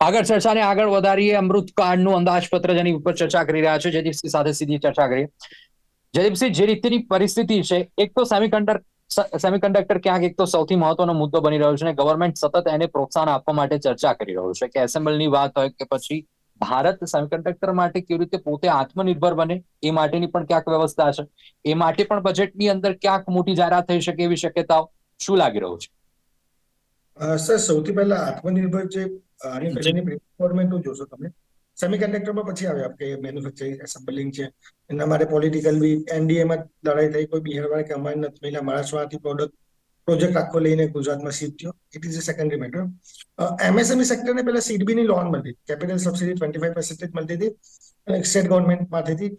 આગળ ચર્ચાને આગળ વધારીએ અમૃત કાર્ડનું અંદાજપત્ર જેની ઉપર ચર્ચા કરી રહ્યા છે, જયદીપસિંહ સાથે સીધી ચર્ચા કરીએ. જયદીપસિંહ, જે રીતની પરિસ્થિતિ છે, એક તો સેમિકન્ડક્ટર સેમિકન્ડક્ટર ક્યાંક એક તો સૌથી મહત્વનો મુદ્દો બની રહ્યો છે અને ગવર્મેન્ટ સતત એને પ્રોત્સાહન આપવા માટે ચર્ચા કરી રહ્યું છે કે એસેમ્બલની વાત હોય કે પછી ભારત સેમિકન્ડક્ટર માટે કેવી રીતે પોતે આત્મનિર્ભર બને, એ માટેની પણ ક્યાંક વ્યવસ્થા છે. એ માટે પણ બજેટની અંદર ક્યાંક મોટી જાહેરાત થઈ શકે એવી શક્યતાઓ શું લાગી રહ્યું છે? સર સૌથી પહેલા આત્મનિર્ભર જે આની પહેલાની રિક્વાયરમેન્ટો જોશો તમે. સેમિકન્ડક્ટરમાં પછી આવે કે મેન્યુફેક્ચરિંગ એસેમ્બલિંગ છે. એના માટે પોલિટિકલ બી એનડીએમાં લડાઈ થઈ કોઈ બિહાર વાળા કે અમારી નથી મહિલા મહારાષ્ટ્રમાંથી પ્રોડક્ટ પ્રોજેક્ટ આખો લઈને ગુજરાતમાં શિફ્ટ થયો. It is a secondary matter MSME સેક્ટરને પહેલા સીડબીની લોન મળતી capital subsidy twenty five percentage મળતી હતી. અને સ્ટેટ ગવર્મેન્ટમાંથી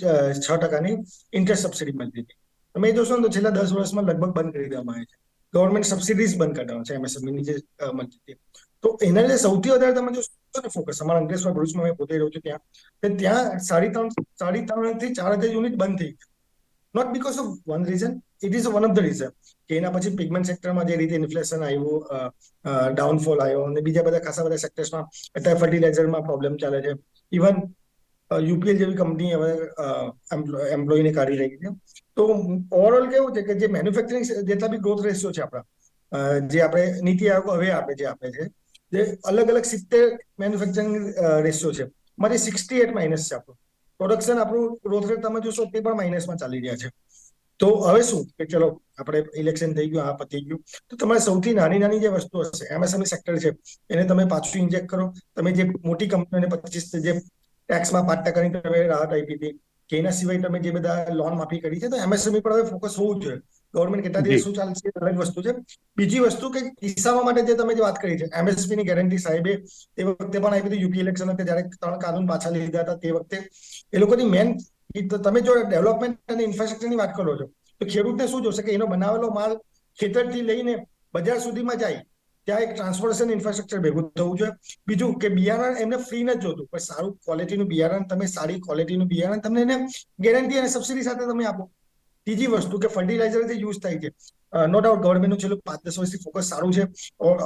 છ ટકાની ઇન્ટરેસ્ટ સબસિડી મળતી હતી. તમે જોશો ને તો છેલ્લા દસ વર્ષમાં લગભગ બંધ કરી દેવામાં આવી છે. ગવર્મેન્ટ સબસિડીઝ બંધ કરવાનો છે એમએસએમઈની જે મળતી તો એના લીધે સૌથી વધારે તમે જોશો ને ફોકસ અમારા અંકલેશ્વર ભરૂચમાં મેં પોતે રહ્યું છું ત્યાં ત્યાં સાડી ત્રણ સાડી ત્રણથી ચાર હજાર યુનિટ બંધ થઈ not because of one reason it is one of the reason કે એના પછી પિગમેન્ટ સેક્ટરમાં જે રીતે ઇન્ફ્લેશન આવ્યું ડાઉનફોલ આવ્યો, અને બીજા બધા ખાસા બધા સેક્ટર્સમાં અત્યારે ફર્ટિલાઇઝરમાં પ્રોબ્લેમ ચાલે છે. ઇવન યુપીએલ જેવી કંપની હવે એમ્પ્લોયીને કાઢી રહી છે. તો ઓવરઓલ કેવું છે કે જે મેન્યુફેક્ચરિંગ જેટલા બી ગ્રોથ રેશિયો છે આપણા જે આપણે નીતિ આયોગ હવે આપે જે આપે છે, જે અલગ અલગ સિત્તેર મેન્યુફેક્ચરિંગ રેશિયો છે. મારી સિક્સટી એટ માઇનસ છે આપણું. પ્રોડક્શન આપણું ગ્રોથ રેટ તમે જોશો તે પણ માઇનસમાં ચાલી રહ્યા છે. તો હવે શું? કે ચલો, આપણે ઇલેક્શન થઈ ગયું, આ પતી ગયું. તો તમારે સૌથી નાની નાની જે વસ્તુ હશે એમએસએમઈ સેક્ટર છે, એને તમે પાછું ઇન્જેક્ટ કરો. તમે જે મોટી કંપનીઓને પચીસ જે ટેક્સમાં પાંચ ટકાની તમે રાહત આપી હતી કે એના સિવાય તમે જે બધા લોન માફી કરી છે તો એમએસએમઈ પર હવે ફોકસ હોવું જોઈએ. ગવર્મેન્ટ કેટલા દિવસ શું ચાલશે અલગ વસ્તુ છે. બીજી વસ્તુ કે કિસ્સામાં માટે જે તમે જે વાત કરી છે એમએસપી ની ગેરંટી સાહેબે તે વખતે પણ આવી હતી યુપી ઇલેક્શન વખતે જયારે ત્રણ કાનૂન પાછા લીધા હતા તે વખતે. એ લોકોની મેન તમે જો ડેવલપમેન્ટ અને ઇન્ફ્રાસ્ટ્રક્ચરની વાત કરો છો તો ખેડૂતને શું જોશે કે એનો બનાવેલો માલ ખેતરથી લઈને બજાર સુધીમાં જાય ત્યાં એક ટ્રાન્સપોર્ટેશન ઇન્ફ્રાસ્ટ્રક્ચર ભેગું થવું જોઈએ. બીજું કે બિયારણ એમને ફ્રી નથી જોતું. પણ સારું ક્વોલિટીનું બિયારણ, તમે સારી ક્વોલિટીનું બિયારણ તમને એને ગેરંટી અને સબસિડી સાથે તમે આપો. ત્રીજી વસ્તુ કે ફર્ટિલાઇઝર જે યુઝ થાય છે નો ડાઉટ ગવર્મેન્ટનું છેલ્લું પાંચ દસ વર્ષથી ફોકસ સારું છે.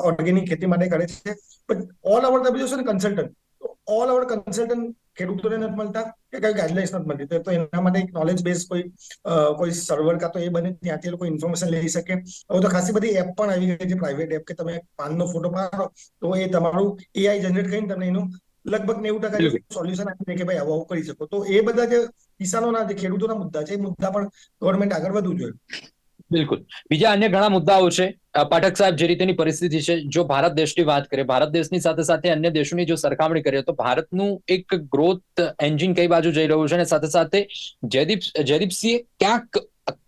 ઓર્ગેનિક ખેતી માટે કરે છે. પણ ઓલ ઓવર તમે જોશો ને કન્સલ્ટન્ટ ઓલ ઓવર કન્સલ્ટન્ટ ખેડૂતોને નથી મળતા? કે કઈ ગાઈડલાઇન્સ નથી મળતી? તો એના માટે એક નોલેજ બેઝ કોઈ કોઈ સર્વર કાં તો એ બને ત્યાંથી લોકો ઇન્ફોર્મેશન લઈ શકે. હવે તો ખાસી બધી એપ પણ આવી ગઈ છે પ્રાઇવેટ એપ કે તમે પાનનો ફોટો પાડો તો એ તમારું એઆઈ જનરેટ કરીને તમને એનું લગભગ નેવું ટકા સોલ્યુશન આપી દે કે ભાઈ આવું કરી શકો. તો એ બધા જે કિસાનોના જે ખેડૂતોના મુદ્દા છે એ મુદ્દા પણ ગવર્મેન્ટ આગળ વધવું જોઈએ. બિલકુલ. બીજા અન્ય ઘણા મુદ્દાઓ છે. પાઠક સાહેબ, જે રીતેની પરિસ્થિતિ છે, જો ભારત દેશની વાત કરીએ, ભારત દેશની સાથે સાથે અન્ય દેશોની જો સરખામણી કરીએ, તો ભારતનું એક ગ્રોથ એન્જિન કઈ બાજુ જઈ રહ્યું છે? અને સાથે સાથે જયદીપ, જયદીપસિંહે ક્યાંક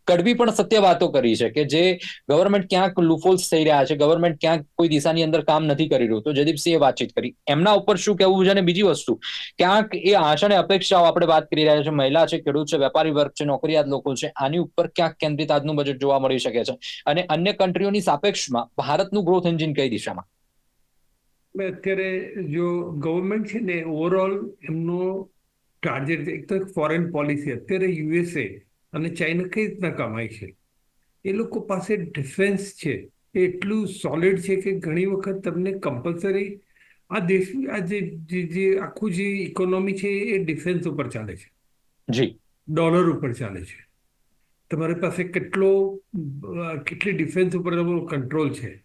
કડવી પણ સત્ય વાતો કરી છે કે જે ગવર્મેન્ટ ક્યાંક લુફોલ્સ થઈ રહ્યા છે ગવર્મેન્ટ ક્યાંક કોઈ દિશાની અંદર કામ નથી કરી રહ્યું. તો જયદીપસિંહે વાતચીત કરી. એમના ઉપર શું કહેવું છે અને બીજી વસ્તુ, ક્યાંક એ આશા અને અપેક્ષાઓ આપણે વાત કરી રહ્યા છે, મહિલા છે, ખેડૂત છે, વેપારી વર્ગ છે નોકરિયાત લોકો છે, આની ઉપર ક્યાંક કેન્દ્રિત આજનું બજેટ જોવા મળી શકે છે. અને અન્ય કન્ટ્રીઓની સાપેક્ષમાં ભારતનું ગ્રોથ એન્જિન કઈ દિશામાં? અત્યારે જો ગવર્મેન્ટ છે ને ઓવરઓલ એમનો ટાર્ગેટ એક તો ફોરેન પોલિસી અત્યારે યુએસએ અને ચાઇના કઈ રીતના કમાય છે? એ લોકો પાસે ડિફેન્સ છે. એ એટલું સોલિડ છે કે ઘણી વખત તમને કમ્પલસરી આ દેશ આ જે જે આખું જે ઇકોનોમી છે એ ડિફેન્સ ઉપર ચાલે છે. જી. ડોલર ઉપર ચાલે છે. તમારી પાસે કેટલો કેટલી ડિફેન્સ ઉપર તમારો કંટ્રોલ છે?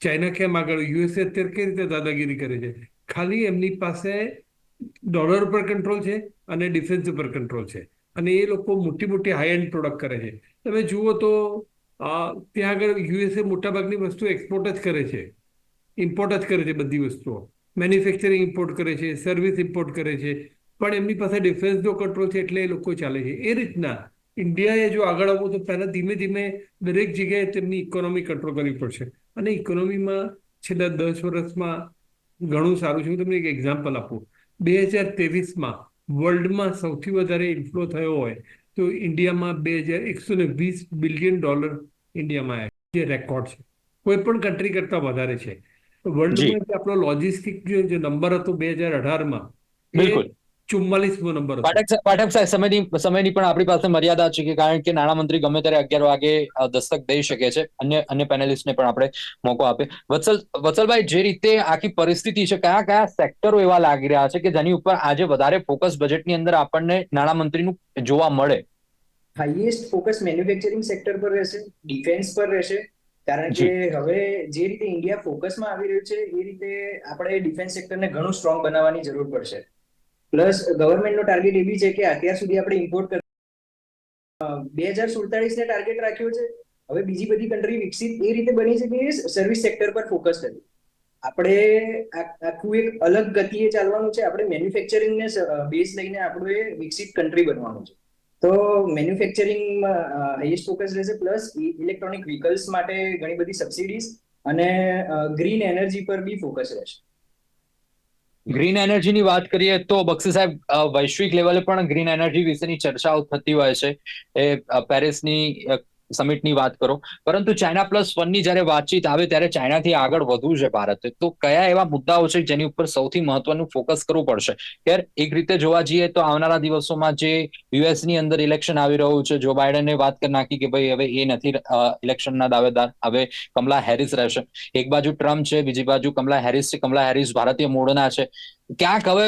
ચાઇના કેમ આગળ? યુએસએ અત્યારે કઈ રીતે દાદાગીરી કરે છે? ખાલી એમની પાસે ડોલર ઉપર કંટ્રોલ છે અને ડિફેન્સ ઉપર કંટ્રોલ છે. અને એ લોકો મોટી મોટી હાઈ એન્ડ પ્રોડક્ટ કરે છે. તમે જુઓ તો ત્યાં આગળ યુએસએ મોટાભાગની વસ્તુ એક્સપોર્ટ જ કરે છે. ઇમ્પોર્ટ જ કરે છે બધી વસ્તુઓ. મેન્યુફેક્ચરિંગ ઇમ્પોર્ટ કરે છે સર્વિસ ઇમ્પોર્ટ કરે છે. પણ એમની પાસે ડિફેન્સનો કંટ્રોલ છે એટલે એ લોકો ચાલે છે. એ રીતના ઇન્ડિયાએ જો આગળ આવવું તો પહેલાં ધીમે ધીમે દરેક જગ્યાએ તેમની ઇકોનોમી કંટ્રોલ કરવી પડશે. અને ઇકોનોમીમાં છેલ્લા દસ વર્ષમાં ઘણું સારું છે. હું તમને એક એક્ઝામ્પલ આપું. બે હજાર ત્રેવીસમાં વર્લ્ડમાં સૌથી વધારે ઇન્ફ્લો થયો હોય તો ઇન્ડિયામાં બે હજાર એકસો ને વીસ બિલિયન ડોલર ઇન્ડિયામાં આવ્યા જે રેકોર્ડ છે. કોઈ પણ કન્ટ્રી કરતા વધારે છે. વર્લ્ડમાં આપણો લોજિસ્ટિક જે નંબર હતો બે હજાર અઢારમાં ચુમ્માલીસમો નંબર પાઠક પાઠક સાહેબ સમયની સમયની પણ આપણી પાસે મર્યાદા છે કે કારણ કે નાણામંત્રી ગમે ત્યારે અગિયાર વાગે દસ્તક દઈ શકે છે. અન્ય અન્ય પેનલિસ્ટને પણ આપણે મોકો આપે. વત્સલ વત્સલભાઈ જે રીતે આખી પરિસ્થિતિ છે કયા કયા સેક્ટરો એવા લાગી રહ્યા છે કે જેની ઉપર આજે વધારે ફોકસ બજેટની અંદર આપણને નાણામંત્રીનું જોવા મળે? હાઈએસ્ટ ફોકસ મેન્યુફેક્ચરિંગ સેક્ટર પર રહેશે ડિફેન્સ પર રહેશે. કારણ કે હવે જે રીતે ઇન્ડિયા ફોકસમાં આવી રહ્યું છે એ રીતે આપણે ડિફેન્સ સેક્ટરને ઘણું સ્ટ્રોંગ બનાવવાની જરૂર પડશે. પ્લસ ગવર્મેન્ટનો ટાર્ગેટ એ બી છે કે અત્યાર સુધી આપણે ઇમ્પોર્ટ બે હજાર સુડતાળીસને ટાર્ગેટ રાખ્યો છે. હવે બીજી બધી કન્ટ્રી વિકસિત એ રીતે બની છે કે સર્વિસ સેક્ટર પર ફોકસ કર્યું આપણે આખું એક અલગ ગતિએ ચાલવાનું છે. આપણે મેન્યુફેક્ચરિંગને બેઝ લઈને આપણું એ વિકસિત કન્ટ્રી બનવાનું છે. તો મેન્યુફેક્ચરિંગમાં હાઈએસ્ટ ફોકસ રહેશે. પ્લસ ઇલેક્ટ્રોનિક વ્હીકલ્સ માટે ઘણી બધી સબસિડીઝ અને ગ્રીન એનર્જી પર બી ફોકસ રહેશે. ગ્રીન એનર્જીની વાત કરીએ તો બક્ષી સાહેબ વૈશ્વિક લેવલે પણ ગ્રીન એનર્જી વિશેની ચર્ચાઓ થતી હોય છે. એ પેરિસની સમિટની વાત કરો. પરંતુ ચાઇના પ્લસ વનની જ્યારે વાતચીત આવે ત્યારે ચાઇનાથી આગળ વધવું છે ભારતે. તો કયા એવા મુદ્દાઓ છે જેની ઉપર સૌથી મહત્વનું ફોકસ કરવું પડશે? યાર એક રીતે જોવા જઈએ તો આવનારા દિવસોમાં જે યુએસની અંદર ઇલેક્શન આવી રહ્યું છે જો બાઇડને વાત કરી નાખી કે ભાઈ હવે એ નથી ઇલેક્શનના દાવેદાર. હવે કમલા હેરિસ રહેશે. એક બાજુ ટ્રમ્પ છે, બીજી બાજુ કમલા હેરિસ છે. કમલા હેરિસ ભારતીય મૂળના છે. ક્યાંક હવે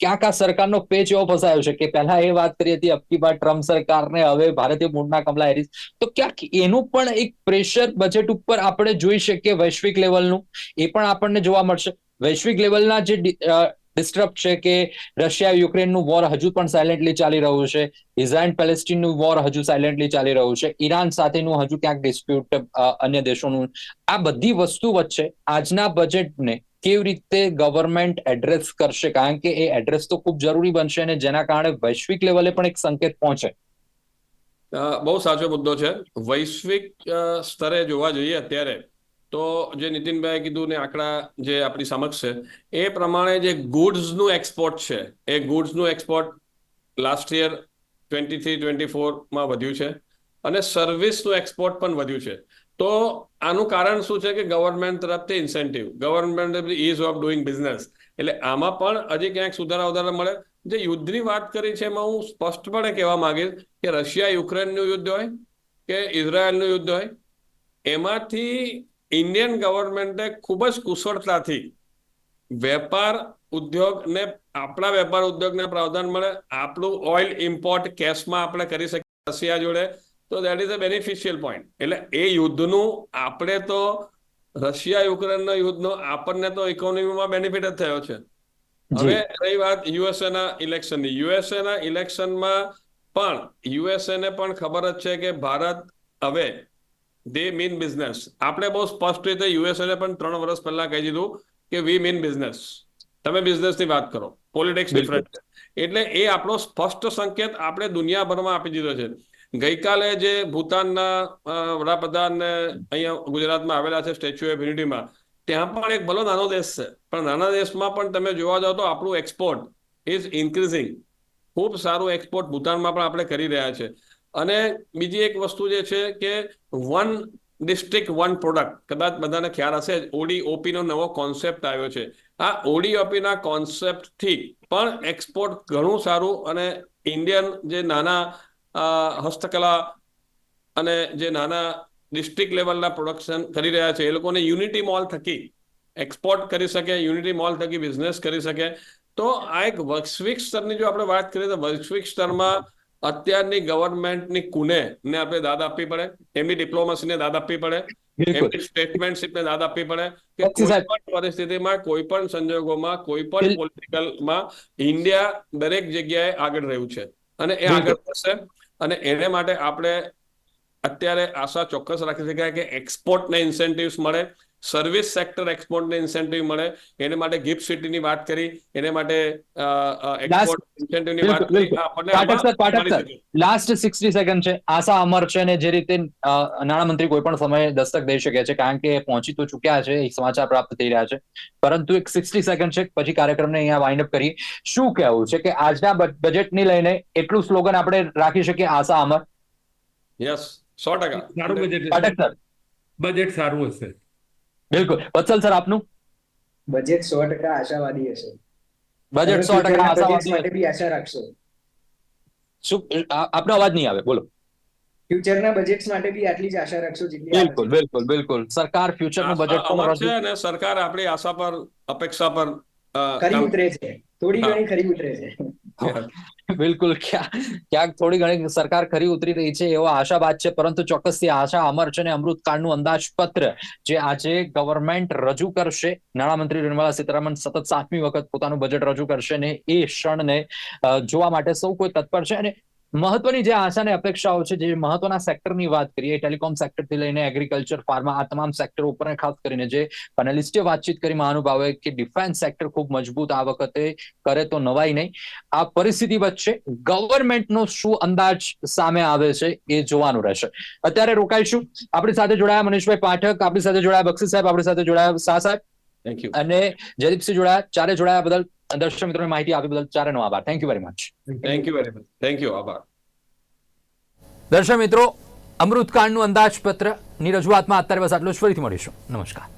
ક્યાંક આ સરકારનો પેચ એવો ફસાયો છે કે પહેલા એ વાત કરી હતી, અબકી બાર ટ્રમ્પ સરકારને, હવે ભારતીય મૂળના કમલા હેરિસ. તો ક્યાંક એનું પણ એક પ્રેશર બજેટ ઉપર આપણે જોઈ શકીએ વૈશ્વિક લેવલનું. એ પણ આપણને જોવા મળશે. વૈશ્વિક લેવલના જે ડિસ્ટર્બ છે કે રશિયા, યુક્રેનનું વોર હજુ પણ સાયલેન્ટલી ચાલી રહ્યું છે. ઇઝરાયલ, પેલેસ્ટીનનું વોર હજુ સાયલેન્ટલી ચાલી રહ્યું છે. ઈરાન સાથેનું હજુ ક્યાંક ડિસ્પ્યુટ અન્ય દેશોનું. આ બધી વસ્તુ વચ્ચે આજના બજેટને કેવી રીતે ગવર્મેન્ટ એડ્રેસ કરશે? કારણ કે એ એડ્રેસ તો ખૂબ જરૂરી બનશે અને જેના કારણે વૈશ્વિક લેવલે પણ એક સંકેત પહોંચે. બહુ સાચો મુદ્દો છે. વૈશ્વિક સ્તરે જોવા જઈએ અત્યારે, તો જે નીતિનભાઈ કીધું ને આંકડા જે આપણી સમક્ષ છે, એ પ્રમાણે જે ગુડ્સનું એક્સપોર્ટ છે, એ ગુડ્સનું export last year twenty three twenty ફોરમાં વધ્યું છે. અને સર્વિસનું એક્સપોર્ટ પણ વધ્યું છે. તો આનું કારણ શું છે કે ગવર્મેન્ટ તરફથી incentive government ease of doing business એટલે આમાં પણ હજી ક્યાંક સુધારા વધારા મળે. જે યુદ્ધની વાત કરી છે એમાં હું સ્પષ્ટપણે કહેવા માંગીશ કે રશિયા યુક્રેનનું યુદ્ધ હોય કે ઇઝરાયલનું યુદ્ધ હોય, એમાંથી ઇન્ડિયન ગવર્મેન્ટે ખૂબ જ કુશળતાથી વેપાર ઉદ્યોગને, આપણા વેપાર ઉદ્યોગને પ્રાવધાન મળે. આપણું ઓઇલ ઇમ્પોર્ટ કેશમાં આપણે કરી શકીએ રશિયા જોડે. તો that is a beneficial point એટલે એ યુદ્ધનું આપણે તો રશિયા યુક્રેનના યુદ્ધનો આપણને તો ઇકોનોમીમાં બેનિફિટ જ થયો છે. હવે રહી વાત યુએસએના ઇલેક્શનની યુએસએના ઇલેક્શનમાં પણ યુએસએને પણ ખબર જ છે કે ભારત હવે દે મીન બિઝનેસ આપણે બહુ સ્પષ્ટ રીતે યુએસએ ને પણ ત્રણ વર્ષ પહેલા કહી દીધું કે વી મીન બિઝનેસ તમે બિઝનેસની વાત કરો. પોલિટિક્સ. ડિફરન્ટ એટલે એ આપણો સ્પષ્ટ સંકેત આપણે દુનિયાભરમાં આપી દીધો છે. ગઈકાલે જે ભૂતાનના વડાપ્રધાન અહીંયા ગુજરાતમાં આવેલા છે સ્ટેચ્યુ ઓફ યુનિટીમાં, ત્યાં પણ એક ભલો નાનો દેશ છે. પણ નાના દેશમાં પણ તમે જોવા જાઓ તો આપણું એક્સપોર્ટ ઇઝ ઇન્ક્રીઝિંગ ખૂબ સારું એક્સપોર્ટ ભૂતાનમાં પણ આપણે કરી રહ્યા છે. અને બીજી એક વસ્તુ જે છે કે વન ડિસ્ટ્રિક્ટ વન પ્રોડક્ટ કદાચ બધાને ખ્યાલ હશે જ ઓડી ઓપી નવો કોન્સેપ્ટ આવ્યો છે. આ ઓડી ઓપી કોન્સેપ્ટથી પણ એક્સપોર્ટ ઘણું સારું અને ઇન્ડિયન જે નાના હસ્તકલા અને જે નાના ડિસ્ટ્રિક્ટ લેવલના પ્રોડક્શન કરી રહ્યા છે એ લોકોને યુનિટી મોલ થકી એક્સપોર્ટ કરી શકે યુનિટી મોલ થકી બિઝનેસ કરી શકે. તો આ એક વૈશ્વિક સ્તરની જો આપણે વાત કરીએ તો વૈશ્વિક સ્તરમાં અત્યારની ગવર્મેન્ટની કુને ને આપણે દાદ આપવી પડે એમની ડિપ્લોમસીને દાદ આપવી પડે એમની સ્ટેટમેન્ટશીપને દાદ આપવી પડે કે કોઈ પણ પરિસ્થિતિમાં કોઈ પણ સંજોગોમાં કોઈ પણ પોલિટિકલમાં ઇન્ડિયા દરેક જગ્યાએ આગળ રહ્યું છે. અને એ આગળ વધશે. અને એને માટે આપણે અત્યારે આશા ચોક્કસ રાખી શકાય કે એક્સપોર્ટને ઇન્સેન્ટિવ્સ મળે. સર્વિસ સેક્ટર એક્સપોર્ટને ઇન્સેન્ટિવ મળે. એને માટે ગિફ્ટ સિટીની વાત કરી. એને માટે એક્સપોર્ટ ઇન્સેન્ટિવની વાત કરી. આપણને Pathak sir, Pathak sir. Last sixty second છે. આશા અમર છે અને જે રીતે નાણામંત્રી કોઈ પણ સમયે દસ્તક દઈ શકે છે કારણ કે પહોંચી તો ચૂક્યા છે એક સમાચાર પ્રાપ્ત થઈ રહ્યા છે. પરંતુ એક સિક્સટી સેકન્ડ છે પછી કાર્યક્રમને અહીંયા વાઇન્ડ અપ કરી શું કહેવું છે કે આજના બજેટની લઈને એટલું સ્લોગન આપણે રાખી શકીએ આશા અમર? યસ સો ટકા. સારું બજેટ પાઠક સર. બજેટ સારું હશે. બિલકુલ. વત્સલ સર આપનું. બજેટ સો ટકા આશાવાદી હશે. બજેટ સો ટકા આશાવાદી માટે બી આશા રાખશો. શું આપનો અવાજ નહીં આવે બોલો. ફ્યુચરના બજેટ્સ માટે બી આટલી જ આશા રાખશો જેટલી બિલકુલ બિલકુલ બિલકુલ. સરકાર ફ્યુચરનું બજેટ પણ રજૂ છે અને સરકાર આપણી આશા પર અપેક્ષા પર ખરી ઉતરે છે. થોડી ઘણી ખરી ઉતરે છે. બિલકુલ. ક્યાં, ક્યાંક થોડી ઘણી સરકાર ખરી ઉતરી રહી છે એવો આશાવાદ છે, પરંતુ ચોક્કસથી આશા અમર છે અને અમૃતકાળનું અંદાજપત્ર જે આજે ગવર્મેન્ટ રજૂ કરશે, નાણામંત્રી નિર્મલા સીતારામન સતત સાતમી વખત પોતાનું બજેટ રજૂ કરશે ને એ ક્ષણને જોવા માટે સૌ કોઈ તત્પર છે અને મહત્વની જે આશા અને અપેક્ષાઓ છે જે મહત્વના સેક્ટરની વાત કરીએ ટેલિકોમ સેક્ટરથી લઈને એગ્રીકલ્ચર ફાર્મા આ તમામ સેક્ટર ઉપર ખાસ કરીને જે પેનલિસ્ટે વાતચીત કરી મહાનુભાવે કે ડિફેન્સ સેક્ટર ખૂબ મજબૂત આ વખતે કરે તો નવાઈ નહીં. આ પરિસ્થિતિ વચ્ચે ગવર્મેન્ટનો શું અંદાજ સામે આવે છે એ જોવાનું રહેશે. અત્યારે રોકાઈશું. આપણી સાથે જોડાયા મનીષભાઈ પાઠક આપણી સાથે જોડાયા બક્ષી સાહેબ આપણી સાથે જોડાયા શાહ સાહેબ થેન્ક યુ અને જયદીપસિંહ જોડાયા. ચારે જોડાયા બદલ દર્શક મિત્રોને માહિતી આપી બદલ ચારેનો આભાર. Thank you very much thank you very much thank you આભાર. દર્શક મિત્રો અમૃતકાળનું અંદાજપત્રની રજૂઆતમાં અત્યારે બસ આટલું જ. ફરીથી મળીશું. નમસ્કાર.